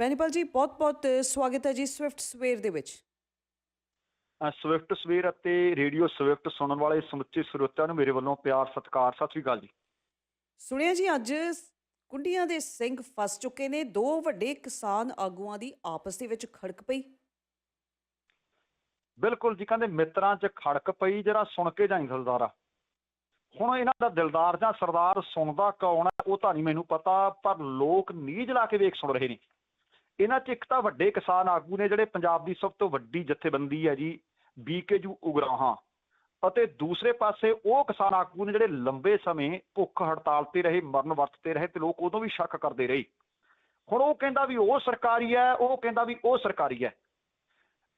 ਪੈਨੀਪਲ ਜੀ ਬਹੁਤ-ਬਹੁਤ ਸਵਾਗਤ ਹੈ ਜੀ ਸਵਿਫਟ ਸਵੇਰ ਦੇ ਵਿੱਚ। ਸਵਿਫਟ ਸਵੇਰ ਅਤੇ ਰੇਡੀਓ ਸਵਿਫਟ ਸੁਣਨ ਵਾਲੇ ਸਮੁੱਚੇ ਸਰੋਤਿਆਂ ਨੂੰ ਮੇਰੇ ਵੱਲੋਂ ਪਿਆਰ ਸਤਿਕਾਰ ਸਤਿ ਸ੍ਰੀ ਅਕਾਲ ਜੀ। ਸੁਣਿਆ ਜੀ ਅੱਜ ਕੁੰਡੀਆਂ ਦੇ ਸਿੰਘ ਫਸ ਚੁੱਕੇ ਨੇ ਦੋ ਵੱਡੇ ਕਿਸਾਨ ਆਗੂਆਂ ਦੀ ਆਪਸ ਦੇ ਵਿੱਚ ਖੜਕ ਪਈ। ਬਿਲਕੁਲ ਜੀ ਕਹਿੰਦੇ ਮਿੱਤਰਾਂ 'ਚ ਖੜਕ ਪਈ ਜਰਾ ਸੁਣ ਕੇ ਜਾਈ ਸਰਦਾਰਾ ਹੁਣ ਇਹਨਾਂ ਦਾ ਦਿਲਦਾਰ ਜਾਂ ਸਰਦਾਰ ਸੁਣਦਾ ਕੌਣ ਹੈ ਉਹ ਤਾਂ ਨਹੀਂ ਮੈਨੂੰ ਪਤਾ ਪਰ ਲੋਕ ਨੀਝ ਲਾ ਕੇ ਵੇਖ ਸੁਣ ਰਹੇ ਨੇ। ਇਹਨਾਂ 'ਚ ਇੱਕ ਤਾਂ ਵੱਡੇ ਕਿਸਾਨ ਆਗੂ ਨੇ ਜਿਹੜੇ ਪੰਜਾਬ ਦੀ ਸਭ ਤੋਂ ਵੱਡੀ ਜਥੇਬੰਦੀ ਹੈ ਜੀ ਬੀਕੇਯੂ ਉਗਰਾਹਾਂ ਅਤੇ ਦੂਸਰੇ ਪਾਸੇ ਉਹ ਕਿਸਾਨ ਆਗੂ ਨੇ ਜਿਹੜੇ ਲੰਬੇ ਸਮੇਂ ਭੁੱਖ ਹੜਤਾਲ ਤੇ ਰਹੇ, ਮਰਨ ਵਰਤ ਤੇ ਰਹੇ ਤੇ ਲੋਕ ਉਦੋਂ ਵੀ ਸ਼ੱਕ ਕਰਦੇ ਰਹੇ। ਹੁਣ ਉਹ ਕਹਿੰਦਾ ਵੀ ਉਹ ਸਰਕਾਰੀ ਹੈ, ਉਹ ਕਹਿੰਦਾ ਵੀ ਉਹ ਸਰਕਾਰੀ ਹੈ।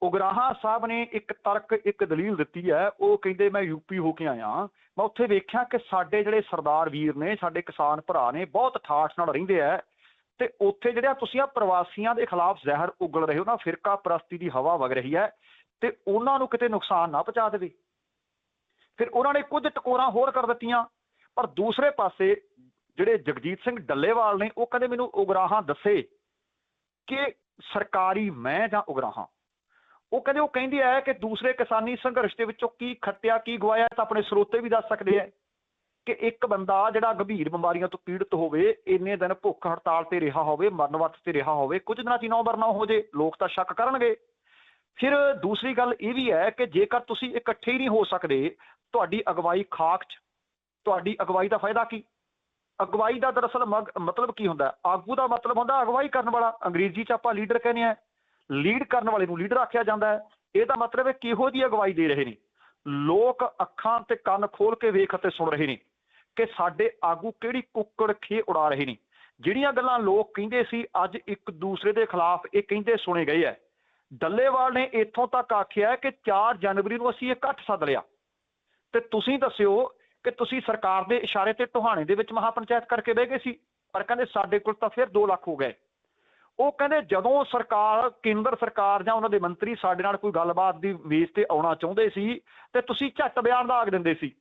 ਉਗਰਾਹਾਂ ਸਾਹਿਬ ਨੇ ਇੱਕ ਤਰਕ, ਇੱਕ ਦਲੀਲ ਦਿੱਤੀ ਹੈ, ਉਹ ਕਹਿੰਦੇ ਮੈਂ ਯੂਪੀ ਹੋ ਕੇ ਆਇਆ ਮੈਂ ਉੱਥੇ ਵੇਖਿਆ ਕਿ ਸਾਡੇ ਜਿਹੜੇ ਸਰਦਾਰ ਵੀਰ ਨੇ, ਸਾਡੇ ਕਿਸਾਨ ਭਰਾ ਨੇ, ਬਹੁਤ ਠਾਠ ਨਾਲ ਰਹਿੰਦੇ ਆ ਤੇ ਉੱਥੇ ਜਿਹੜੇ ਤੁਸੀਂ ਆ ਪ੍ਰਵਾਸੀਆਂ ਦੇ ਖਿਲਾਫ ਜ਼ਹਿਰ ਉਗਲ ਰਹੇ ਹੋ ਨਾ, ਫਿਰਕਾ ਪ੍ਰਸਤੀ ਦੀ ਹਵਾ ਵਗ ਰਹੀ ਹੈ ਤੇ ਉਹਨਾਂ ਨੂੰ ਕਿਤੇ ਨੁਕਸਾਨ ਨਾ ਪਹੁੰਚਾ ਦੇਵੇ। ਫਿਰ ਉਹਨਾਂ ਨੇ ਕੁਝ ਟਕੋਰਾਂ ਹੋਰ ਕਰ ਦਿੱਤੀਆਂ, ਪਰ ਦੂਸਰੇ ਪਾਸੇ ਜਿਹੜੇ ਜਗਜੀਤ ਸਿੰਘ ਡੱਲੇਵਾਲ ਨੇ, ਉਹ ਕਹਿੰਦੇ ਮੈਨੂੰ ਉਗਰਾਹਾਂ ਦੱਸੇ ਕਿ ਸਰਕਾਰੀ ਮੈਂ ਜਾਂ ਉਗਰਾਹਾਂ? ਉਹ ਕਹਿੰਦੇ, ਉਹ ਕਹਿੰਦੀ ਹੈ ਕਿ ਦੂਸਰੇ ਕਿਸਾਨੀ ਸੰਘਰਸ਼ ਦੇ ਵਿੱਚੋਂ ਕੀ ਖੱਟਿਆ, ਕੀ ਗਵਾਇਆ ਤਾਂ ਆਪਣੇ ਸਰੋਤੇ ਵੀ ਦੱਸ ਸਕਦੇ ਆ ਕਿ ਇੱਕ ਬੰਦਾ ਜਿਹੜਾ ਗੰਭੀਰ ਬਿਮਾਰੀਆਂ ਤੋਂ ਪੀੜਤ ਹੋਵੇ, ਇੰਨੇ ਦਿਨ ਭੁੱਖ ਹੜਤਾਲ ਤੇ ਰਿਹਾ ਹੋਵੇ, ਮਰਨ ਵਰਤ ਤੇ ਰਿਹਾ ਹੋਵੇ, ਕੁਝ ਦਿਨਾਂ 'ਚ ਹੀ ਨੌ ਮਰਨਾ ਹੋ ਜੇ, ਲੋਕ ਤਾਂ ਸ਼ੱਕ ਕਰਨਗੇ। ਫਿਰ ਦੂਸਰੀ ਗੱਲ ਇਹ ਵੀ ਹੈ ਕਿ ਜੇਕਰ ਤੁਸੀਂ ਇਕੱਠੇ ਹੀ ਨਹੀਂ ਹੋ ਸਕਦੇ, ਤੁਹਾਡੀ ਅਗਵਾਈ ਖਾਕ 'ਚ, ਤੁਹਾਡੀ ਅਗਵਾਈ ਦਾ ਫਾਇਦਾ ਕੀ? ਅਗਵਾਈ ਦਾ ਦਰਅਸਲ ਮਗ- ਮਤਲਬ ਕੀ ਹੁੰਦਾ? ਆਗੂ ਦਾ ਮਤਲਬ ਹੁੰਦਾ ਅਗਵਾਈ ਕਰਨ ਵਾਲਾ। ਅੰਗਰੇਜ਼ੀ 'ਚ ਆਪਾਂ ਲੀਡਰ ਕਹਿੰਦੇ ਆ ਲੀਡ ਕਰਨ ਵਾਲੇ ਨੂੰ ਲੀਡਰ ਆਖਿਆ ਜਾਂਦਾ ਹੈ। ਇਹਦਾ ਮਤਲਬ ਹੈ ਕਿਹੋ ਜੀ ਅਗਵਾਈ ਦੇ ਰਹੇ ਨੇ? ਲੋਕ ਅੱਖਾਂ ਤੇ ਕੰਨ ਖੋਲ ਕੇ ਵੇਖ ਅਤੇ ਸੁਣ ਰਹੇ ਨੇ। ਕਿ ਸਾਡੇ ਆਗੂ ਕਿਹੜੀ ਕੁੱਕੜ ਖੇ ਉਡਾ ਰਹੇ ਨੇ। ਜਿਹੜੀਆਂ ਗੱਲਾਂ ਲੋਕ ਕਹਿੰਦੇ ਸੀ, ਅੱਜ ਇੱਕ ਦੂਸਰੇ ਦੇ ਖਿਲਾਫ ਇਹ ਕਹਿੰਦੇ ਸੁਣੇ ਗਏ ਐ ਡੱਲੇਵਾਲ ਨੇ ਇੱਥੋਂ ਤੱਕ ਆਖਿਆ ਕਿ 4 ਜਨਵਰੀ ਨੂੰ ਅਸੀਂ ਇਕੱਠ ਸੱਦ ਲਿਆ। ਤੇ ਤੁਸੀਂ ਦੱਸਿਓ ਕਿ ਤੁਸੀਂ ਸਰਕਾਰ ਦੇ ਇਸ਼ਾਰੇ ਤੇ ਟੋਹਾਣੇ ਦੇ ਵਿੱਚ ਮਹਾ ਪੰਚਾਇਤ ਕਰਕੇ ਬਹਿ ਗਏ ਸੀ, ਪਰ ਕਹਿੰਦੇ ਸਾਡੇ ਕੋਲ ਤਾਂ ਫਿਰ 2 ਲੱਖ ਹੋ ਗਏ। ਉਹ ਕਹਿੰਦੇ ਜਦੋਂ ਸਰਕਾਰ, ਕੇਂਦਰ ਸਰਕਾਰ ਜਾਂ ਉਹਨਾਂ ਦੇ ਮੰਤਰੀ ਸਾਡੇ ਨਾਲ ਕੋਈ ਗੱਲਬਾਤ ਦੀ ਮੇਜ਼ ਤੇ ਆਉਣਾ ਚਾਹੁੰਦੇ ਸੀ, ਤੇ ਤੁਸੀਂ ਝੱਟ ਬਿਆਨ ਦਾ ਆਗ ਦਿੰਦੇ ਸੀ।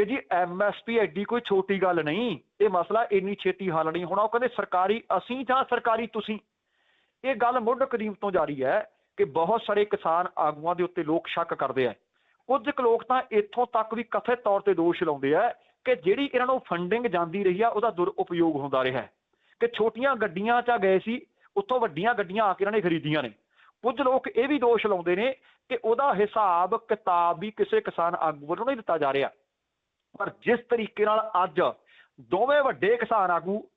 ਕਿ ਜੀ ਐਮਐਸਪੀ ਐਡੀ ਕੋਈ ਛੋਟੀ ਗੱਲ ਨਹੀਂ, ਇਹ ਮਸਲਾ ਇੰਨੀ ਛੇਤੀ ਹੱਲ ਨਹੀਂ ਹੋਣਾ। ਉਹ ਕਹਿੰਦੇ ਸਰਕਾਰੀ ਅਸੀਂ ਜਾਂ ਸਰਕਾਰੀ ਤੁਸੀਂ? ਇਹ ਗੱਲ ਮੁੱਢ ਕਦੀਮ ਤੋਂ ਜਾਰੀ ਹੈ ਕਿ ਬਹੁਤ ਸਾਰੇ ਕਿਸਾਨ ਆਗੂਆਂ ਦੇ ਉੱਤੇ ਲੋਕ ਸ਼ੱਕ ਕਰਦੇ ਆ। ਕੁਝ ਕੁ ਲੋਕ ਤਾਂ ਇੱਥੋਂ ਤੱਕ ਵੀ ਕਥਿਤ ਤੌਰ ਤੇ ਦੋਸ਼ ਲਾਉਂਦੇ ਆ ਕਿ ਜਿਹੜੀ ਇਹਨਾਂ ਨੂੰ ਫੰਡਿੰਗ ਜਾਂਦੀ ਰਹੀ ਆ, ਉਹਦਾ ਦੁਰਉਪਯੋਗ ਹੁੰਦਾ ਰਿਹਾ। ਕਿ ਛੋਟੀਆਂ ਗੱਡੀਆਂ 'ਚ ਗਏ ਸੀ, ਉੱਥੋਂ ਵੱਡੀਆਂ ਗੱਡੀਆਂ ਆ ਕੇ ਇਹਨਾਂ ਨੇ ਖਰੀਦੀਆਂ ਨੇ। ਕੁਝ ਲੋਕ ਇਹ ਵੀ ਦੋਸ਼ ਲਾਉਂਦੇ ਨੇ ਕਿ ਉਹਦਾ ਹਿਸਾਬ ਕਿਤਾਬ ਵੀ ਕਿਸੇ ਕਿਸਾਨ ਆਗੂ ਵੱਲੋਂ ਨਹੀਂ ਦਿੱਤਾ ਜਾ ਰਿਹਾ। ਪਰ ਜਿਸ ਤਰੀਕੇ ਨਾਲ ਅੱਜ ਦੋਵੇਂ ਵੱਡੇ ਕਿਸਾਨ ਆਗੂ,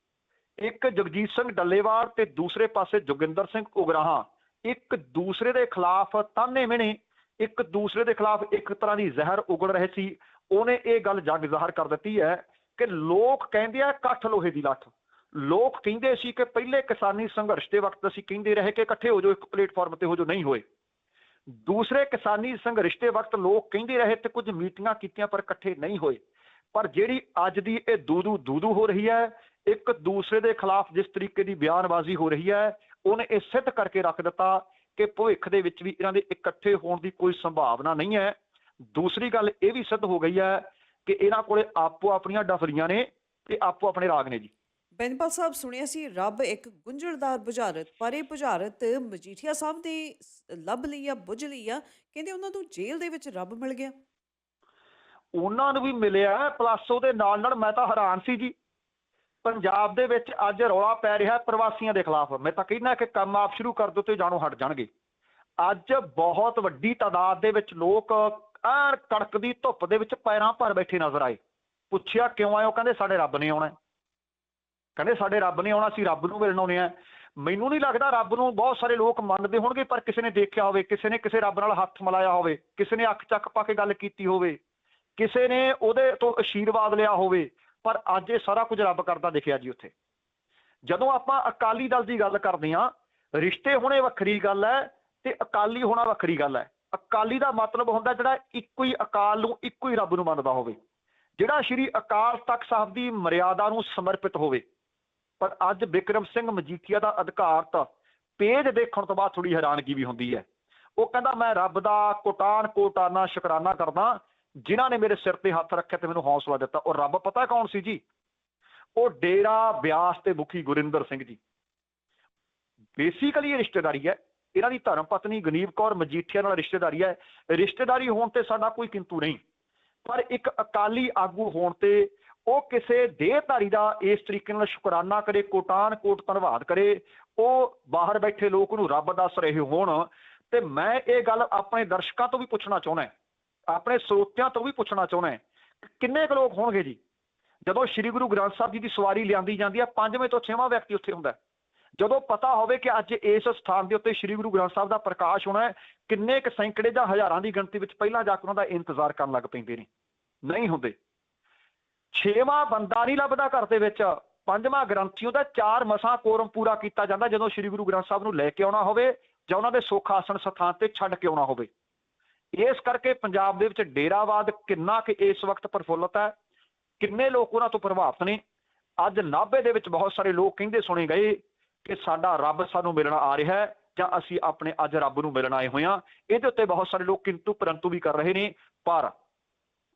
ਇੱਕ ਜਗਜੀਤ ਸਿੰਘ ਡੱਲੇਵਾਲ ਤੇ ਦੂਸਰੇ ਪਾਸੇ ਜੋਗਿੰਦਰ ਸਿੰਘ ਉਗਰਾਹਾਂ, ਇੱਕ ਦੂਸਰੇ ਦੇ ਖਿਲਾਫ ਤਾਨੇ ਮਿਹਣੇ, ਇੱਕ ਦੂਸਰੇ ਦੇ ਖਿਲਾਫ ਇੱਕ ਤਰ੍ਹਾਂ ਦੀ ਜ਼ਹਿਰ ਉਗਲ ਰਹੇ ਸੀ, ਉਹਨੇ ਇਹ ਗੱਲ ਜਗ ਜ਼ਾਹਰ ਕਰ ਦਿੱਤੀ ਹੈ ਕਿ ਲੋਕ ਕਹਿੰਦੇ ਆ ਇਕੱਠ ਲੋਹੇ ਦੀ ਲੱਠ। ਲੋਕ ਕਹਿੰਦੇ ਸੀ ਕਿ ਪਹਿਲੇ ਕਿਸਾਨੀ ਸੰਘਰਸ਼ ਦੇ ਵਕਤ ਅਸੀਂ ਕਹਿੰਦੇ ਰਹੇ ਕਿ ਇਕੱਠੇ ਹੋ ਜਾਓ, ਇੱਕ ਪਲੇਟਫਾਰਮ ਤੇ ਹੋ ਜਾਓ, ਨਹੀਂ ਹੋਏ। ਦੂਸਰੇ ਕਿਸਾਨੀ ਸੰਘਰਸ਼ ਦੇ ਵਕਤ ਲੋਕ ਕਹਿੰਦੇ ਰਹੇ ਤੇ ਕੁਝ ਮੀਟਿੰਗਾਂ ਕੀਤੀਆਂ ਪਰ ਇਕੱਠੇ ਨਹੀਂ ਹੋਏ। ਪਰ ਜਿਹੜੀ ਅੱਜ ਦੀ ਇਹ ਦੂਦੂ ਦੂਦੂ ਹੋ ਰਹੀ ਹੈ, ਇੱਕ ਦੂਸਰੇ ਦੇ ਖਿਲਾਫ ਜਿਸ ਤਰੀਕੇ ਦੀ ਬਿਆਨਬਾਜ਼ੀ ਹੋ ਰਹੀ ਹੈ, ਉਹਨੇ ਇਹ ਸਿੱਧ ਕਰਕੇ ਰੱਖ ਦਿੱਤਾ ਕਿ ਭਵਿੱਖ ਦੇ ਵਿੱਚ ਵੀ ਇਹਨਾਂ ਦੇ ਇਕੱਠੇ ਹੋਣ ਦੀ ਕੋਈ ਸੰਭਾਵਨਾ ਨਹੀਂ ਹੈ। ਦੂਸਰੀ ਗੱਲ ਇਹ ਵੀ ਸਿੱਧ ਹੋ ਗਈ ਹੈ ਕਿ ਇਹਨਾਂ ਕੋਲੇ ਆਪੋ ਆਪਣੀਆਂ ਡਫਰੀਆਂ ਨੇ ਤੇ ਆਪੋ ਆਪਣੇ ਰਾਗ ਨੇ ਜੀ। ਬੈਨਪਾਲ ਸਾਹਿਬ, ਸੁਣਿਆ ਸੀ, ਰੱਬ ਇੱਕ ਗੁੰਝਲਦਾਰ ਬੁਝਾਰਤ, ਪਰ ਇਹ ਬੁਝਾਰਤ, ਮਜੀਠੀਆ ਸਾਹਿਬ ਦੇ ਲੱਭ ਲਈ ਆ, ਬੁੱਝ ਲਈ ਆ, ਕਹਿੰਦੇ ਉਹਨਾਂ ਨੂੰ ਜੇਲ੍ਹ ਦੇ ਵਿੱਚ ਰੱਬ ਮਿਲ ਗਿਆ। ਉਹਨਾਂ ਨੂੰ ਵੀ ਮਿਲਿਆ, ਪਲੱਸ ਉਹਦੇ ਨਾਲ ਨਾਲ ਮੈਂ ਤਾਂ ਹੈਰਾਨ ਸੀ ਜੀ। ਪੰਜਾਬ ਦੇ ਵਿੱਚ ਅੱਜ ਰੌਲਾ ਪੈ ਰਿਹਾ ਪ੍ਰਵਾਸੀਆਂ ਦੇ ਖਿਲਾਫ। ਮੈਂ ਤਾਂ ਕਹਿੰਦਾ ਕਿ ਕੰਮ ਆਪ ਸ਼ੁਰੂ ਕਰ ਦਿਓ ਤੇ ਜਾਣੋ ਹਟ ਜਾਣਗੇ। ਅੱਜ ਬਹੁਤ ਵੱਡੀ ਤਾਦਾਦ ਦੇ ਵਿੱਚ ਲੋਕ ਐਨ ਕੜਕਦੀ ਧੁੱਪ ਦੇ ਵਿੱਚ ਪੈਰਾਂ ਭਰ ਬੈਠੇ ਨਜ਼ਰ ਆਏ। ਪੁੱਛਿਆ ਕਿਉਂ ਆਇਓ ਕਹਿੰਦੇ ਸਾਡੇ ਰੱਬ ਨੇ ਆਉਣਾ ਕਹਿੰਦੇ ਸਾਡੇ ਰੱਬ ਨੇ ਆਉਣਾ ਸੀ ਰੱਬ ਨੂੰ ਮਿਲਣ ਆਉਣੇ ਆ ਮੈਨੂੰ ਨਹੀਂ ਲੱਗਦਾ ਰੱਬ ਨੂੰ ਬਹੁਤ ਸਾਰੇ ਲੋਕ ਮੰਨਦੇ ਹੋਣਗੇ, ਪਰ ਕਿਸੇ ਨੇ ਦੇਖਿਆ ਹੋਵੇ, ਕਿਸੇ ਨੇ ਕਿਸੇ ਰੱਬ ਨਾਲ ਹੱਥ ਮਿਲਾਇਆ ਹੋਵੇ, ਕਿਸੇ ਨੇ ਅੱਖ ਚੱਕ ਪਾ ਕੇ ਗੱਲ ਕੀਤੀ ਹੋਵੇ, ਕਿਸੇ ਨੇ ਉਹਦੇ ਤੋਂ ਆਸ਼ੀਰਵਾਦ ਲਿਆ ਹੋਵੇ, ਪਰ ਅੱਜ ਇਹ ਸਾਰਾ ਕੁਝ ਰੱਬ ਕਰਦਾ ਦਿਖਿਆ ਜੀ ਉੱਥੇ। ਜਦੋਂ ਆਪਾਂ ਅਕਾਲੀ ਦਲ ਦੀ ਗੱਲ ਕਰਦੇ ਹਾਂ, ਰਿਸ਼ਤੇ ਹੋਣੇ ਵੱਖਰੀ ਗੱਲ ਹੈ ਤੇ ਅਕਾਲੀ ਹੋਣਾ ਵੱਖਰੀ ਗੱਲ ਹੈ। ਅਕਾਲੀ ਦਾ ਮਤਲਬ ਹੁੰਦਾ ਜਿਹੜਾ ਇੱਕੋ ਹੀ ਅਕਾਲ ਨੂੰ ਇੱਕੋ ਹੀ ਰੱਬ ਨੂੰ ਮੰਨਦਾ ਹੋਵੇ, ਜਿਹੜਾ ਸ਼੍ਰੀ ਅਕਾਲ ਤਖਤ ਸਾਹਿਬ ਦੀ ਮਰਿਆਦਾ ਨੂੰ ਸਮਰਪਿਤ ਹੋਵੇ। ਪਰ ਅੱਜ ਵਿਕਰਮ ਸਿੰਘ ਮਜੀਠੀਆ ਦਾ ਅਧਿਕਾਰਤ ਪੇਜ ਦੇਖਣ ਤੋਂ ਬਾਅਦ ਥੋੜੀ ਹੈਰਾਨਗੀ ਵੀ ਹੁੰਦੀ ਹੈ। ਉਹ ਕਹਿੰਦਾ, ਮੈਂ ਰੱਬ ਦਾ ਕੋਟਾਨ ਕੋਟਾਨਾ ਸ਼ੁਕਰਾਨਾ ਕਰਦਾ, ਜਿਨ੍ਹਾਂ ਨੇ ਮੇਰੇ ਸਿਰ ਤੇ ਹੱਥ ਰੱਖਿਆ ਤੇ ਮੈਨੂੰ ਹੌਸਲਾ ਦਿੱਤਾ। ਉਹ ਰੱਬ ਪਤਾ ਕੌਣ ਸੀ ਜੀ? ਉਹ ਡੇਰਾ ਬਿਆਸ ਤੇ ਮੁਖੀ ਗੁਰਿੰਦਰ ਸਿੰਘ ਜੀ। ਬੇਸਿਕਲੀ ਇਹ ਰਿਸ਼ਤੇਦਾਰੀ ਹੈ। ਇਹਨਾਂ ਦੀ ਧਰਮ ਪਤਨੀ ਗਨੀਵ ਕੌਰ ਮਜੀਠੀਆ ਨਾਲ ਰਿਸ਼ਤੇਦਾਰੀ ਹੈ। ਰਿਸ਼ਤੇਦਾਰੀ ਹੋਣ ਤੇ ਸਾਡਾ ਕੋਈ ਕਿੰਤੂ ਨਹੀਂ। ਪਰ ਇੱਕ ਅਕਾਲੀ ਆਗੂ ਹੋਣ ਤੇ ਉਹ ਕਿਸੇ ਦੇਹਧਾਰੀ ਦਾ ਇਸ ਤਰੀਕੇ ਨਾਲ ਸ਼ੁਕਰਾਨਾ ਕਰੇ ਕੋਟਾਨ ਕੋਟ ਧੰਨਵਾਦ ਕਰੇ, ਉਹ ਬਾਹਰ ਬੈਠੇ ਲੋਕ ਨੂੰ ਰੱਬ ਦੱਸ ਰਹੇ ਹੋਣ। ਤੇ ਮੈਂ ਇਹ ਗੱਲ ਆਪਣੇ ਦਰਸ਼ਕਾਂ ਤੋਂ ਵੀ ਪੁੱਛਣਾ ਚਾਹੁੰਦਾ ਆਪਣੇ ਸਰੋਤਿਆਂ ਤੋਂ ਵੀ ਪੁੱਛਣਾ ਚਾਹੁੰਦਾ ਕਿ ਕਿੰਨੇ ਕੁ ਲੋਕ ਹੋਣਗੇ ਜੀ? ਜਦੋਂ ਸ੍ਰੀ ਗੁਰੂ ਗ੍ਰੰਥ ਸਾਹਿਬ ਜੀ ਦੀ ਸਵਾਰੀ ਲਿਆਂਦੀ ਜਾਂਦੀ ਹੈ, ਪੰਜਵੇਂ ਤੋਂ ਛੇਵਾਂ ਵਿਅਕਤੀ ਉੱਥੇ ਹੁੰਦਾ ਜਦੋਂ ਪਤਾ ਹੋਵੇ ਕਿ ਅੱਜ ਇਸ ਸਥਾਨ ਦੇ ਉੱਤੇ ਸ੍ਰੀ ਗੁਰੂ ਗ੍ਰੰਥ ਸਾਹਿਬ ਦਾ ਪ੍ਰਕਾਸ਼ ਹੋਣਾ ਹੈ, ਕਿੰਨੇ ਕੁ ਸੈਂਕੜੇ ਜਾਂ ਹਜ਼ਾਰਾਂ ਦੀ ਗਿਣਤੀ ਵਿੱਚ ਪਹਿਲਾਂ ਜਾ ਕੇ ਉਹਨਾਂ ਦਾ ਇੰਤਜ਼ਾਰ ਕਰਨ ਲੱਗ ਪੈਂਦੇ ਨੇ। ਨਹੀਂ ਹੁੰਦੇ। ਛੇਵਾਂ ਬੰਦਾ ਨਹੀਂ ਲੱਭਦਾ ਘਰ ਦੇ ਵਿੱਚ। ਪੰਜਵਾਂ ਗ੍ਰੰਥੀ, ਉਹਦਾ ਚਾਰ ਮਸਾਂ ਕੋਰਮ ਪੂਰਾ ਕੀਤਾ ਜਾਂਦਾ ਜਦੋਂ ਸ੍ਰੀ ਗੁਰੂ ਗ੍ਰੰਥ ਸਾਹਿਬ ਨੂੰ ਲੈ ਕੇ ਆਉਣਾ ਹੋਵੇ ਜਾਂ ਉਹਨਾਂ ਦੇ ਸੁੱਖ ਆਸਣ ਸਥਾਨ ਤੇ ਛੱਡ ਕੇ ਆਉਣਾ ਹੋਵੇ। ਇਸ ਕਰਕੇ ਪੰਜਾਬ ਦੇ ਵਿੱਚ ਡੇਰਾਵਾਦ ਕਿੰਨਾ ਕਿ ਇਸ ਵਕਤ ਪ੍ਰਫੁੱਲਤ ਹੈ, ਕਿੰਨੇ ਲੋਕ ਉਹਨਾਂ ਤੋਂ ਪ੍ਰਭਾਵਿਤ ਨੇ। ਅੱਜ ਨਾਭੇ ਦੇ ਵਿੱਚ ਬਹੁਤ ਸਾਰੇ ਲੋਕ ਕਹਿੰਦੇ ਸੁਣੇ ਗਏ ਕਿ ਸਾਡਾ ਰੱਬ ਸਾਨੂੰ ਮਿਲਣ ਆ ਰਿਹਾ ਹੈ ਜਾਂ ਅਸੀਂ ਆਪਣੇ ਅੱਜ ਰੱਬ ਨੂੰ ਮਿਲਣ ਆਏ ਹੋਏ ਹਾਂ। ਇਹਦੇ ਉੱਤੇ ਬਹੁਤ ਸਾਰੇ ਲੋਕ ਕਿੰਤੂ ਪਰੰਤੂ ਵੀ ਕਰ ਰਹੇ ਨੇ, ਪਰ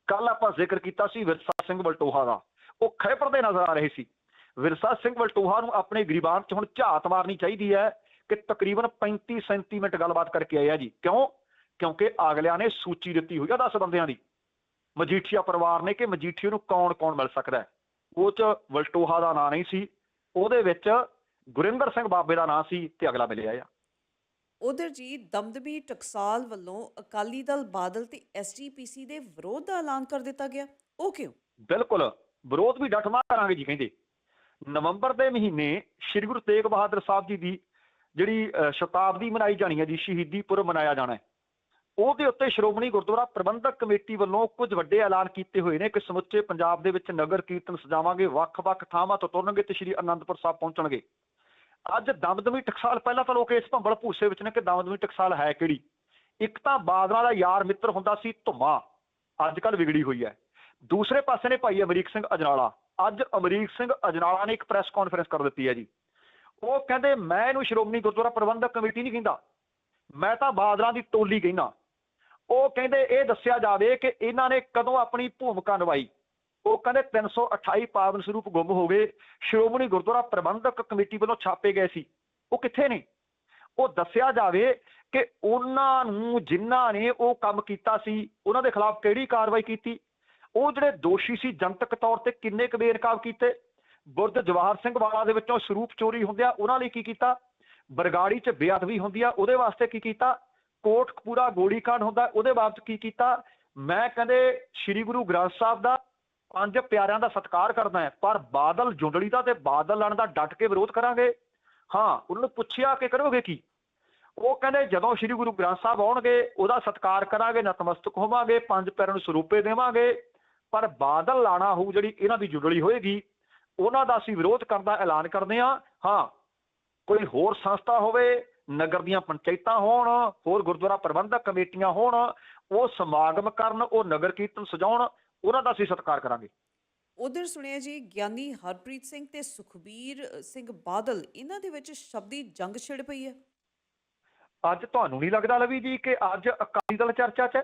ਕੱਲ ਆਪਾਂ ਜ਼ਿਕਰ ਕੀਤਾ ਸੀ ਵਿਰਸਾ ਸਿੰਘ ਵਲਟੋਹਾ ਦਾ। ਉਹ ਖੈਬਰ ਦੇ ਨਜ਼ਰ ਆ ਰਹੇ ਸੀ। ਵਿਰਸਾ ਸਿੰਘ ਵਲਟੋਹਾ ਨੂੰ ਆਪਣੇ ਗਰੀਬਾਨ 'ਚ ਹੁਣ ਝਾਤ ਮਾਰਨੀ ਚਾਹੀਦੀ ਹੈ ਕਿ ਤਕਰੀਬਨ 35 ਮਿੰਟ ਗੱਲਬਾਤ ਕਰਕੇ ਆਏ ਆ ਜੀ। ਕਿਉਂ? ਕਿਉਂਕਿ ਅਗਲਿਆਂ ਨੇ ਸੂਚੀ ਦਿੱਤੀ ਹੋਈ ਆ 10 ਬੰਦਿਆਂ ਦੀ। ਮਜੀਠੀਆ ਪਰਿਵਾਰ ਨੇ ਕਿ ਮਜੀਠੀਆ ਨੂੰ ਕੌਣ-ਕੌਣ ਮਿਲ ਸਕਦਾ ਹੈ। ਉਹ 'ਚ ਵਲਟੋਹਾ ਦਾ ਨਾਂ ਨਹੀਂ ਸੀ। ਉਹਦੇ ਵਿੱਚ ਗੁਰਿੰਦਰ ਸਿੰਘ ਬਾਬੇ ਦਾ ਨਾਂ ਸੀ ਤੇ ਅਗਲਾ ਮਿਲਿਆ ਆ। ਉਧਰ ਜੀ ਦਮਦਮੀ ਟਕਸਾਲ ਵੱਲੋਂ ਅਕਾਲੀ ਦਲ ਬਾਦਲ ਤੇ ਐਸਜੀਪੀਸੀ ਦੇ ਵਿਰੋਧ ਦਾ ਐਲਾਨ ਕਰ ਦਿੱਤਾ ਗਿਆ। ਉਹ ਕਿਉਂ? ਬਿਲਕੁਲ, ਵਿਰੋਧ ਵੀ ਡਟਵਾ ਕਰਾਂਗੇ ਜੀ ਕਹਿੰਦੇ। ਨਵੰਬਰ ਦੇ ਮਹੀਨੇ ਸ੍ਰੀ ਗੁਰੂ ਤੇਗ ਬਹਾਦਰ ਸਾਹਿਬ ਜੀ ਦੀ ਜਿਹੜੀ ਸ਼ਤਾਬਦੀ ਮਨਾਈ ਜਾਣੀ ਹੈ ਜੀ, ਸ਼ਹੀਦੀ ਪੁਰਬ ਮਨਾਇਆ ਜਾਣਾ ਹੈ। ਉਹਦੇ ਉੱਤੇ ਸ਼੍ਰੋਮਣੀ ਗੁਰਦੁਆਰਾ ਪ੍ਰਬੰਧਕ ਕਮੇਟੀ ਵੱਲੋਂ ਕੁਝ ਵੱਡੇ ਐਲਾਨ ਕੀਤੇ ਹੋਏ ਨੇ। ਕਿ ਸਮੁੱਚੇ ਪੰਜਾਬ ਦੇ ਵਿੱਚ ਨਗਰ ਕੀਰਤਨ ਸਜਾਵਾਂਗੇ, ਵੱਖ-ਵੱਖ ਥਾਵਾਂ ਤੋਂ ਤੁਰਨਗੇ ਤੇ ਸ੍ਰੀ ਅਨੰਦਪੁਰ ਸਾਹਿਬ ਪਹੁੰਚਣਗੇ। ਅੱਜ ਦਮਦਮੀ ਟਕਸਾਲ ਪਹਿਲਾਂ ਤਾਂ ਲੋਕ ਇਸ ਭੰਬਲ ਭੂਸੇ ਵਿੱਚ ਨੇ ਕਿ ਦਮਦਮੀ ਟਕਸਾਲ ਹੈ ਕਿਹੜੀ? ਇੱਕ ਤਾਂ ਬਾਦਲਾਂ ਦਾ ਯਾਰ ਮਿੱਤਰ ਹੁੰਦਾ ਸੀ ਧੁਮਾ। ਅੱਜ ਕੱਲ ਵਿਗੜੀ ਹੋਈ ਹੈ। ਦੂਸਰੇ ਪਾਸੇ ਨੇ ਭਾਈ ਅਮਰੀਕ ਸਿੰਘ ਅਜਨਾਲਾ। ਅੱਜ ਅਮਰੀਕ ਸਿੰਘ ਅਜਨਾਲਾ ਨੇ ਇੱਕ ਪ੍ਰੈਸ ਕਾਨਫਰੰਸ ਕਰ ਦਿੱਤੀ ਹੈ ਜੀ। ਉਹ ਕਹਿੰਦੇ, ਮੈਂ ਇਹਨੂੰ ਸ਼੍ਰੋਮਣੀ ਗੁਰਦੁਆਰਾ ਪ੍ਰਬੰਧਕ ਕਮੇਟੀ ਨਹੀਂ ਕਹਿੰਦਾ। ਮੈਂ ਤਾਂ ਬਾਦਲਾਂ ਦੀ ਟੋਲੀ ਕਹਿੰਦਾ। ਉਹ ਕਹਿੰਦੇ, ਇਹ ਦੱਸਿਆ ਜਾਵੇ ਕਿ ਇਹਨਾਂ ਨੇ ਕਦੋਂ ਆਪਣੀ ਭੂਮਿਕਾ ਨਿਭਾਈ? ਉਹ ਕਹਿੰਦੇ 328 ਪਾਵਨ ਸਰੂਪ ਗੁੰਮ ਹੋ ਗਏ। ਸ਼੍ਰੋਮਣੀ ਗੁਰਦੁਆਰਾ ਪ੍ਰਬੰਧਕ ਕਮੇਟੀ ਵੱਲੋਂ ਛਾਪੇ ਗਏ ਸੀ। ਉਹ ਕਿੱਥੇ ਨੇ? ਉਹ ਦੱਸਿਆ ਜਾਵੇ ਕਿ ਉਹਨਾਂ ਨੂੰ ਜਿਨ੍ਹਾਂ ਨੇ ਉਹ ਕੰਮ ਕੀਤਾ ਸੀ, ਉਹਨਾਂ ਦੇ ਖਿਲਾਫ ਕਿਹੜੀ ਕਾਰਵਾਈ ਕੀਤੀ? ਉਹ ਜਿਹੜੇ ਦੋਸ਼ੀ ਸੀ, ਜਨਤਕ ਤੌਰ ਤੇ ਕਿੰਨੇ ਕੁ ਬੇਨਕਾਬ ਕੀਤੇ? ਬੁਰਜ ਜਵਾਹਰ ਸਿੰਘ ਵਾਲਾ ਦੇ ਵਿੱਚੋਂ ਸਰੂਪ ਚੋਰੀ ਹੁੰਦਿਆ ਉਹਨਾਂ ਲਈ ਕੀ ਕੀਤਾ? ਬਰਗਾੜੀ 'ਚ ਬੇਅਦਬੀ ਹੁੰਦੀ ਆ ਉਹਦੇ ਵਾਸਤੇ ਕੀ ਕੀਤਾ? ਕੋਟਕਪੂਰਾ ਗੋਲੀकांड ਹੁੰਦਾ, ਉਹਦੇ ਬਾਬਤ ਕੀ ਕੀਤਾ? ਮੈਂ ਕਹਿੰਦੇ, ਸ੍ਰੀ ਗੁਰੂ ਗ੍ਰੰਥ ਸਾਹਿਬ ਦਾ ਪੰਜ ਪਿਆਰਿਆਂ ਦਾ ਸਤਿਕਾਰ ਕਰਦਾ ਹੈ, ਪਰ ਬਾਦਲ ਜੁੰਡਲੀ ਦਾ ਤੇ ਬਾਦਲ ਲਣ ਦਾ ਡਟ ਕੇ ਵਿਰੋਧ ਕਰਾਂਗੇ? ਹਾਂ, ਉਹਨਾਂ ਨੂੰ ਪੁੱਛਿਆ ਕਿ ਕਰੋਗੇ ਕੀ? ਉਹ ਕਹਿੰਦੇ ਜਦੋਂ ਸ੍ਰੀ ਗੁਰੂ ਗ੍ਰੰਥ ਸਾਹਿਬ ਆਉਣਗੇ, ਉਹਦਾ ਸਤਿਕਾਰ ਕਰਾਂਗੇ, ਨਤਮਸਤਕ ਹੋਵਾਂਗੇ, ਪੰਜ ਪਿਆਰਿਆਂ ਨੂੰ ਸਰੂਪੇ ਦੇਵਾਂਗੇ, ਪਰ ਬਾਦਲ ਲਾਣਾ ਹੋਊ ਜਿਹੜੀ ਇਹਨਾਂ ਦੀ ਜੁੰਡਲੀ ਹੋਏਗੀ, ਉਹਨਾਂ ਦਾ ਅਸੀਂ ਵਿਰੋਧ ਕਰਨ ਦਾ ਐਲਾਨ ਕਰਦੇ ਹਾਂ। ਹਾਂ, ਕੋਈ ਹੋਰ ਸੰਸਥਾ ਹੋਵੇ, ਨਗਰ ਦੀਆਂ ਪੰਚਾਇਤਾਂ ਹੋਣ, ਹੋਰ ਗੁਰਦੁਆਰਾ ਪ੍ਰਬੰਧਕ ਕਮੇਟੀਆਂ ਹੋਣ, ਉਹ ਸਮਾਗਮ ਕਰਨ, ਉਹ ਨਗਰ ਕੀਰਤਨ ਸਜਾਉਣ ਉਹਨਾਂ ਦਾ ਅਸੀਂ ਸਤਿਕਾਰ ਕਰਾਂਗੇ। ਉਧਰ ਸੁਣਿਆ ਜੀ ਗਿਆਨੀ ਹਰਪ੍ਰੀਤ ਸਿੰਘ ਤੇ ਸੁਖਬੀਰ ਸਿੰਘ ਬਾਦਲ ਇਹਨਾਂ ਦੇ ਵਿੱਚ ਸ਼ਬਦੀ ਜੰਗ ਛਿੜ ਪਈ ਹੈ। ਅੱਜ ਤੁਹਾਨੂੰ ਨਹੀਂ ਲੱਗਦਾ ਲਵੀ ਜੀ ਕਿ ਅੱਜ ਅਕਾਲੀ ਦਲ ਚਰਚਾ 'ਚ ਹੈ?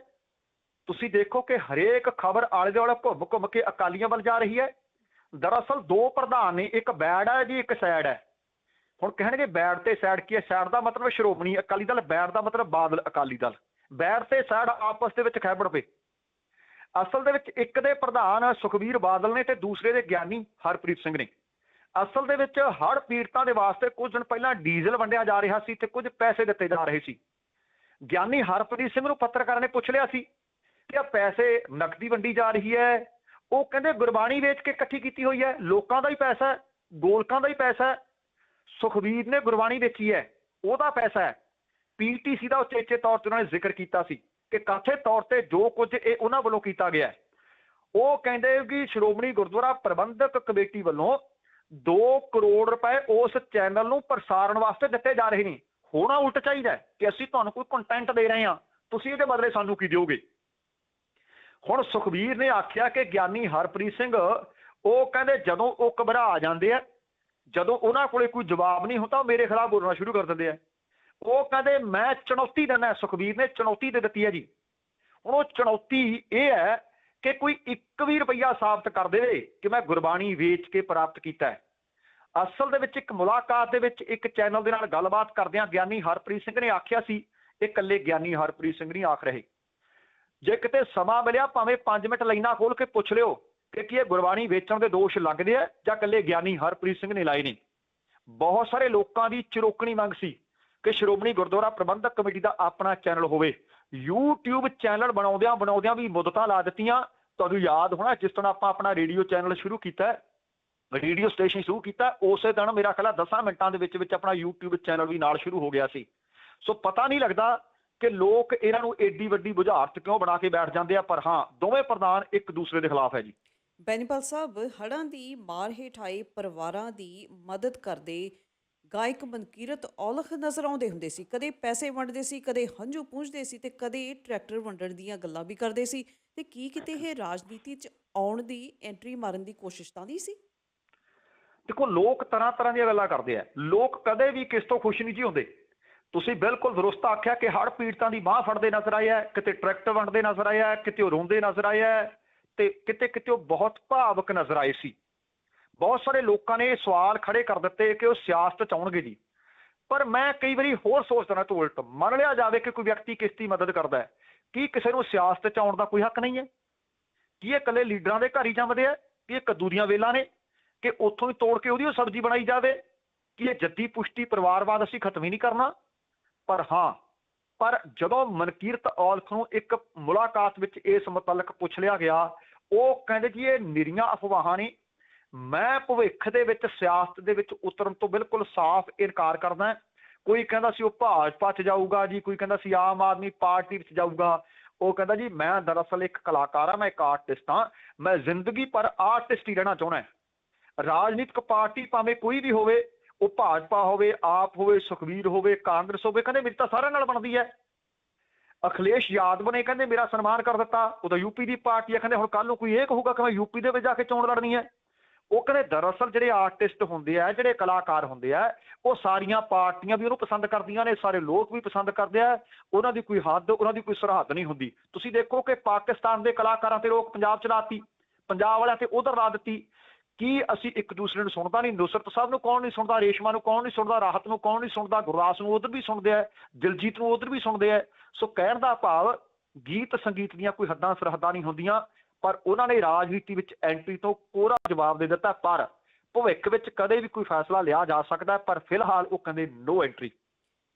ਤੁਸੀਂ ਦੇਖੋ ਕਿ ਹਰੇਕ ਖਬਰ ਆਲੇ ਦੁਆਲੇ ਘੁੰਮ ਘੁੰਮ ਕੇ ਅਕਾਲੀਆਂ ਵੱਲ ਜਾ ਰਹੀ ਹੈ। ਦਰਅਸਲ ਦੋ ਪ੍ਰਧਾਨ ਨੇ ਇੱਕ ਬੈਡ ਹੈ ਜੀ ਇੱਕ ਸਾਈਡ ਹੈ। ਹੁਣ ਕਹਿਣਗੇ ਬੈਡ ਤੇ ਸਾਈਡ ਕੀ ਹੈ? ਸਾਈਡ ਦਾ ਮਤਲਬ ਸ਼੍ਰੋਮਣੀ ਅਕਾਲੀ ਦਲ ਬੈਡ ਦਾ ਮਤਲਬ ਬਾਦਲ ਅਕਾਲੀ ਦਲ। ਬੈਡ ਤੇ ਸਾਈਡ ਆਪਸ ਦੇ ਵਿੱਚ ਖੈਬੜ ਪਏ। ਅਸਲ ਦੇ ਵਿੱਚ ਇੱਕ ਦੇ ਪ੍ਰਧਾਨ ਸੁਖਬੀਰ ਬਾਦਲ ਨੇ ਤੇ ਦੂਸਰੇ ਦੇ ਗਿਆਨੀ ਹਰਪ੍ਰੀਤ ਸਿੰਘ ਨੇ। ਅਸਲ ਦੇ ਵਿੱਚ ਹੜ੍ਹ ਪੀੜਤਾਂ ਦੇ ਵਾਸਤੇ ਕੁਝ ਦਿਨ ਪਹਿਲਾਂ ਡੀਜ਼ਲ ਵੰਡਿਆ ਜਾ ਰਿਹਾ ਸੀ ਤੇ ਕੁਝ ਪੈਸੇ ਦਿੱਤੇ ਜਾ ਰਹੇ ਸੀ। ਗਿਆਨੀ ਹਰਪ੍ਰੀਤ ਸਿੰਘ ਨੂੰ ਪੱਤਰਕਾਰਾਂ ਨੇ ਪੁੱਛ ਲਿਆ ਸੀ ਕਿ ਆ ਪੈਸੇ ਨਕਦੀ ਵੰਡੀ ਜਾ ਰਹੀ ਹੈ? ਉਹ ਕਹਿੰਦੇ ਗੁਰਬਾਣੀ ਵੇਚ ਕੇ ਇਕੱਠੀ ਕੀਤੀ ਹੋਈ ਹੈ, ਲੋਕਾਂ ਦਾ ਹੀ ਪੈਸਾ ਹੈ, ਗੋਲਕਾਂ ਦਾ ਹੀ ਪੈਸਾ ਹੈ। ਸੁਖਬੀਰ ਨੇ ਗੁਰਬਾਣੀ ਵੇਚੀ ਹੈ, ਉਹਦਾ ਪੈਸਾ ਹੈ। ਪੀਟੀਸੀ ਦਾ ਉਚੇਚੇ ਤੌਰ ਤੇ ਉਹਨਾਂ ਨੇ ਜ਼ਿਕਰ ਕੀਤਾ ਸੀ। ਕਿ ਕਾਥੇ ਤੌਰ ਤੇ ਜੋ ਕੁਝ ਇਹ ਉਹਨਾਂ ਵੱਲੋਂ ਕੀਤਾ ਗਿਆ ਉਹ ਕਹਿੰਦੇ ਕਿ ਸ਼੍ਰੋਮਣੀ ਗੁਰਦੁਆਰਾ ਪ੍ਰਬੰਧਕ ਕਮੇਟੀ ਵੱਲੋਂ 2 ਕਰੋੜ ਰੁਪਏ ਉਸ ਚੈਨਲ ਨੂੰ ਪ੍ਰਸਾਰਣ ਵਾਸਤੇ ਦਿੱਤੇ ਜਾ ਰਹੇ ਨੇ। ਹੋਣਾ ਉਲਟ ਚਾਹੀਦਾ ਕਿ ਅਸੀਂ ਤੁਹਾਨੂੰ ਕੋਈ ਕੰਟੈਂਟ ਦੇ ਰਹੇ ਹਾਂ। ਤੁਸੀਂ ਇਹਦੇ ਬਦਲੇ ਸਾਨੂੰ ਕੀ ਦਿਓਗੇ? ਹੁਣ ਸੁਖਬੀਰ ਨੇ ਆਖਿਆ ਕਿ ਗਿਆਨੀ ਹਰਪ੍ਰੀਤ ਸਿੰਘ, ਉਹ ਕਹਿੰਦੇ ਜਦੋਂ ਉਹ ਘਬਰਾ ਜਾਂਦੇ ਆ, ਜਦੋਂ ਉਹਨਾਂ ਕੋਲੇ ਕੋਈ ਜਵਾਬ ਨਹੀਂ ਹੁੰਦਾ, ਉਹ ਮੇਰੇ ਖਿਲਾਫ ਬੋਲਣਾ ਸ਼ੁਰੂ ਕਰ ਦਿੰਦੇ ਆ। ਉਹ ਕਹਿੰਦੇ, ਮੈਂ ਚੁਣੌਤੀ ਦਿੰਦਾ ਸੁਖਬੀਰ ਨੇ ਚੁਣੌਤੀ ਦੇ ਦਿੱਤੀ ਹੈ ਜੀ। ਹੁਣ ਉਹ ਚੁਣੌਤੀ ਇਹ ਹੈ ਕਿ ਕੋਈ ਇੱਕ ਵੀ ਰੁਪਈਆ ਸਾਬਤ ਕਰ ਦੇਵੇ ਕਿ ਮੈਂ ਗੁਰਬਾਣੀ ਵੇਚ ਕੇ ਪ੍ਰਾਪਤ ਕੀਤਾ ਹੈ। ਅਸਲ ਦੇ ਵਿੱਚ ਇੱਕ ਮੁਲਾਕਾਤ ਦੇ ਵਿੱਚ ਇੱਕ ਚੈਨਲ ਦੇ ਨਾਲ ਗੱਲਬਾਤ ਕਰਦਿਆਂ ਗਿਆਨੀ ਹਰਪ੍ਰੀਤ ਸਿੰਘ ਨੇ ਆਖਿਆ ਸੀ, ਇਹ ਇਕੱਲੇ ਗਿਆਨੀ ਹਰਪ੍ਰੀਤ ਸਿੰਘ ਨਹੀਂ ਆਖ ਰਹੇ। ਜੇ ਕਿਤੇ ਸਮਾਂ ਮਿਲਿਆ, ਭਾਵੇਂ 5 ਮਿੰਟ ਲਾਈਨਾਂ ਖੋਲ ਕੇ ਪੁੱਛ ਲਿਓ ਕਿ ਕੀ ਇਹ ਗੁਰਬਾਣੀ ਵੇਚਣ ਦੇ ਦੋਸ਼ ਲੱਗਦੇ ਆ ਜਾਂ ਇਕੱਲੇ ਗਿਆਨੀ ਹਰਪ੍ਰੀਤ ਸਿੰਘ ਨੇ ਲਾਏ ਨੇ। ਬਹੁਤ ਸਾਰੇ ਲੋਕਾਂ ਦੀ ਚਿਰੋਕਣੀ ਮੰਗ ਸੀ। ਕਿ ਸ਼੍ਰੋਮਣੀ ਗੁਰਦੁਆਰਾ ਪ੍ਰਬੰਧਕ ਕਮੇਟੀ ਦਾ ਆਪਣਾ ਚੈਨਲ ਹੋਵੇ। YouTube ਚੈਨਲ ਬਣਾਉਂਦਿਆਂ ਬਣਾਉਂਦਿਆਂ ਵੀ ਮੁੱਦਤਾਂ ਲਾ ਦਿੱਤੀਆਂ। ਤੁਹਾਨੂੰ ਯਾਦ ਹੋਣਾ, ਜਿਸ ਤਰ੍ਹਾਂ ਆਪਾਂ ਆਪਣਾ ਰੇਡੀਓ ਚੈਨਲ ਸ਼ੁਰੂ ਕੀਤਾ ਰੇਡੀਓ ਸਟੇਸ਼ਨ ਸ਼ੁਰੂ ਕੀਤਾ ਉਸੇ ਦਿਨ ਮੇਰਾ ਖਿਆਲ 10 ਮਿੰਟਾਂ ਦੇ ਵਿੱਚ ਵਿੱਚ ਆਪਣਾ YouTube ਚੈਨਲ ਵੀ ਨਾਲ ਸ਼ੁਰੂ ਹੋ ਗਿਆ ਸੀ। ਸੋ ਪਤਾ ਨਹੀਂ ਲੱਗਦਾ ਕਿ ਲੋਕ ਇਹਨਾਂ ਨੂੰ ਏਡੀ ਵੱਡੀ ਬੁਝਾਰਤ ਕਿਉਂ ਬਣਾ ਕੇ ਬੈਠ ਜਾਂਦੇ ਆ, ਪਰ ਹਾਂ, ਦੋਵੇਂ ਪ੍ਰਧਾਨ ਇੱਕ ਦੂਸਰੇ ਦੇ ਖਿਲਾਫ ਹੈ ਜੀ। ਬੈਨੀਪਾਲ ਸਾਹਿਬ, ਹੜ੍ਹਾਂ ਦੀ ਮਾਰ ਹੇਠ ਆਏ ਪਰਿਵਾਰਾਂ ਦੀ ਮਦਦ ਕਰਦੇ ਗਾਇਕ ਮਨਕੀਰਤ ਔਲਖ ਨਜ਼ਰ ਆਉਂਦੇ ਹੁੰਦੇ ਸੀ। ਕਦੇ ਪੈਸੇ ਵੰਡਦੇ ਸੀ, ਕਦੇ ਹੰਝੂ ਪੂੰਝਦੇ ਸੀ ਤੇ ਕਦੇ ਟਰੈਕਟਰ ਵੰਡਣ ਦੀਆਂ ਗੱਲਾਂ ਵੀ ਕਰਦੇ ਸੀ। ਤੇ ਕੀ ਕਿਤੇ ਇਹ ਰਾਜਨੀਤੀ 'ਚ ਆਉਣ ਦੀ ਐਂਟਰੀ ਮਾਰਨ ਦੀ ਕੋਸ਼ਿਸ਼ ਤਾਂ ਨਹੀਂ ਸੀ? ਦੇਖੋ, ਲੋਕ ਤਰ੍ਹਾਂ ਤਰ੍ਹਾਂ ਦੀਆਂ ਗੱਲਾਂ ਕਰਦੇ ਆ। ਲੋਕ ਕਦੇ ਵੀ ਕਿਸ ਤੋਂ ਖੁਸ਼ ਨਹੀਂ ਜੀ ਹੁੰਦੇ। ਤੁਸੀਂ ਬਿਲਕੁਲ ਦਰੁਸਤ ਆਖਿਆ ਕਿ ਹੜ੍ਹ ਪੀੜਤਾਂ ਦੀ ਬਾਹ ਫੜਦੇ ਨਜ਼ਰ ਆਏ ਆ ਕਿਤੇ ਟਰੈਕਟਰ ਵੰਡਦੇ ਨਜ਼ਰ ਆਏ ਆ ਕਿਤੇ ਉਹ ਰੋਂਦੇ ਨਜ਼ਰ ਆਏ ਆ ਤੇ ਕਿਤੇ ਕਿਤੇ ਉਹ ਬਹੁਤ ਭਾਵਕ ਨਜ਼ਰ ਆਏ ਸੀ। ਬਹੁਤ ਸਾਰੇ ਲੋਕਾਂ ਨੇ ਇਹ ਸਵਾਲ ਖੜੇ ਕਰ ਦਿੱਤੇ ਕਿ ਉਹ ਸਿਆਸਤ ਚ ਆਉਣਗੇ ਜੀ। ਪਰ ਮੈਂ ਕਈ ਵਾਰੀ ਹੋਰ ਸੋਚਦਾ ਨਾ ਤੋਂ ਉਲਟ। ਮੰਨ ਲਿਆ ਜਾਵੇ ਕਿ ਕੋਈ ਵਿਅਕਤੀ ਕਿਸ ਦੀ ਮਦਦ ਕਰਦਾ ਹੈ, ਕੀ ਕਿਸੇ ਨੂੰ ਸਿਆਸਤ ਚ ਆਉਣ ਦਾ ਕੋਈ ਹੱਕ ਨਹੀਂ ਹੈ? ਕੀ ਇਹ ਇਕੱਲੇ ਲੀਡਰਾਂ ਦੇ ਘਰ ਹੀ ਜੰਮਦੇ ਆ? ਕਿ ਇਹ ਕੱਦੂ ਦੀਆਂ ਵੇਲਾਂ ਨੇ? ਕਿ ਉੱਥੋਂ ਹੀ ਤੋੜ ਕੇ ਉਹਦੀ ਉਹ ਸਬਜ਼ੀ ਬਣਾਈ ਜਾਵੇ? ਕਿ ਇਹ ਜੱਦੀ ਪੁਸ਼ਤੀ ਪਰਿਵਾਰਵਾਦ ਅਸੀਂ ਖਤਮ ਹੀ ਨਹੀਂ ਕਰਨਾ? ਪਰ ਹਾਂ, ਪਰ ਜਦੋਂ ਮਨਕੀਰਤ ਔਲਖ ਨੂੰ ਇੱਕ ਮੁਲਾਕਾਤ ਵਿੱਚ ਇਸ ਮੁਤਲਕ ਪੁੱਛ ਲਿਆ ਗਿਆ, ਉਹ ਕਹਿੰਦੇ ਜੀ ਇਹ ਨਿਰੀਆਂ ਅਫਵਾਹਾਂ ਨੇ ਮੈਂ ਭਵਿੱਖ ਦੇ ਵਿੱਚ, ਸਿਆਸਤ ਦੇ ਵਿੱਚ ਉਤਰਨ ਤੋਂ ਬਿਲਕੁਲ ਸਾਫ਼ ਇਨਕਾਰ ਕਰਦਾ ਕੋਈ ਕਹਿੰਦਾ ਸੀ ਉਹ ਭਾਜਪਾ 'ਚ ਜਾਊਗਾ ਜੀ, ਕੋਈ ਕਹਿੰਦਾ ਸੀ ਆਮ ਆਦਮੀ ਪਾਰਟੀ ਵਿੱਚ ਜਾਊਗਾ। ਉਹ ਕਹਿੰਦਾ ਜੀ, ਮੈਂ ਦਰਅਸਲ ਇੱਕ ਕਲਾਕਾਰ ਹਾਂ, ਮੈਂ ਇੱਕ ਆਰਟਿਸਟ ਹਾਂ, ਮੈਂ ਜ਼ਿੰਦਗੀ ਪਰ ਆਰਟਿਸਟ ਹੀ ਰਹਿਣਾ ਚਾਹੁੰਦਾ ਰਾਜਨੀਤਿਕ ਪਾਰਟੀ ਭਾਵੇਂ ਕੋਈ ਵੀ ਹੋਵੇ, ਉਹ ਭਾਜਪਾ ਹੋਵੇ, ਆਪ ਹੋਵੇ ਸੁਖਵੀਰ ਹੋਵੇ, ਕਾਂਗਰਸ ਹੋਵੇ, ਕਹਿੰਦੇ ਮੇਰੀ ਤਾਂ ਸਾਰਿਆਂ ਨਾਲ ਬਣਦੀ ਹੈ। ਅਖਿਲੇਸ਼ ਯਾਦਵ ਨੇ ਕਹਿੰਦੇ ਮੇਰਾ ਸਨਮਾਨ ਕਰ ਦਿੱਤਾ ਉਹ ਤਾਂ ਯੂਪੀ ਦੀ ਪਾਰਟੀ ਹੈ, ਕਹਿੰਦੇ ਹੁਣ ਕੱਲ ਨੂੰ ਕੋਈ ਇਹ ਕਹੂਗਾ ਕਿ ਮੈਂ ਯੂਪੀ ਦੇ ਵਿੱਚ ਜਾ ਕੇ ਚੋਣ ਲੜਨੀ ਹੈ। ਉਹ ਕਹਿੰਦੇ ਦਰਅਸਲ ਜਿਹੜੇ ਆਰਟਿਸਟ ਹੁੰਦੇ ਆ, ਜਿਹੜੇ ਕਲਾਕਾਰ ਹੁੰਦੇ ਆ, ਉਹ ਸਾਰੀਆਂ ਪਾਰਟੀਆਂ ਵੀ ਉਹਨੂੰ ਪਸੰਦ ਕਰਦੀਆਂ ਨੇ, ਸਾਰੇ ਲੋਕ ਵੀ ਪਸੰਦ ਕਰਦੇ ਆ, ਉਹਨਾਂ ਦੀ ਕੋਈ ਹੱਦ, ਉਹਨਾਂ ਦੀ ਕੋਈ ਸਰਹੱਦ ਨਹੀਂ ਹੁੰਦੀ। ਤੁਸੀਂ ਦੇਖੋ ਕਿ ਪਾਕਿਸਤਾਨ ਦੇ ਕਲਾਕਾਰਾਂ ਤੇ ਲੋਕ ਪੰਜਾਬ ਚਲਾਤੀ, ਪੰਜਾਬ ਵਾਲਿਆਂ ਤੇ ਉਧਰ ਲਾ ਦਿੱਤੀ। ਕੀ ਅਸੀਂ ਇੱਕ ਦੂਸਰੇ ਨੂੰ ਸੁਣਦਾ ਨਹੀਂ? ਨੁਸਰਤ ਸਾਹਿਬ ਨੂੰ ਕੌਣ ਨਹੀਂ ਸੁਣਦਾ? ਰੇਸ਼ਮਾ ਨੂੰ ਕੌਣ ਨਹੀਂ ਸੁਣਦਾ? ਰਾਹਤ ਨੂੰ ਕੌਣ ਨਹੀਂ ਸੁਣਦਾ? ਗੁਰਦਾਸ ਨੂੰ ਉਧਰ ਵੀ ਸੁਣਦੇ ਆ, ਦਿਲਜੀਤ ਨੂੰ ਉਧਰ ਵੀ ਸੁਣਦੇ ਆ। ਸੋ ਕਹਿਣ ਦਾ ਭਾਵ ਗੀਤ ਸੰਗੀਤ ਦੀਆਂ ਕੋਈ ਹੱਦਾਂ ਸਰਹੱਦਾਂ ਨਹੀਂ ਹੁੰਦੀਆਂ। ਪਰ ਉਹਨਾਂ ਨੇ ਰਾਜਨੀਤੀ ਵਿੱਚ ਐਂਟਰੀ ਤੋਂ ਕੋਰਾ ਜਵਾਬ ਦੇ ਦਿੱਤਾ ਪਰ ਭਵਿੱਖ ਵਿੱਚ ਕਦੇ ਵੀ ਕੋਈ ਫੈਸਲਾ ਲਿਆ ਜਾ ਸਕਦਾ ਪਰ ਫਿਲਹਾਲ ਉਹ ਕਹਿੰਦੇ ਨੋ ਐਂਟਰੀ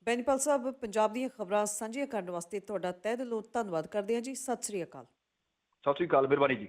ਬੈਨੀਪਾਲ ਸਾਹਿਬ ਪੰਜਾਬ ਦੀਆਂ ਖਬਰਾਂ ਸਾਂਝੀਆਂ ਕਰਨ ਵਾਸਤੇ ਤੁਹਾਡਾ ਤਹਿ ਦਿਲੋਂ ਧੰਨਵਾਦ ਕਰਦੇ ਹਾਂ ਜੀ। ਸਤਿ ਸ੍ਰੀ ਅਕਾਲ। ਸਤਿ ਸ਼੍ਰੀ ਅਕਾਲ ਮਿਹਰਬਾਨੀ ਜੀ।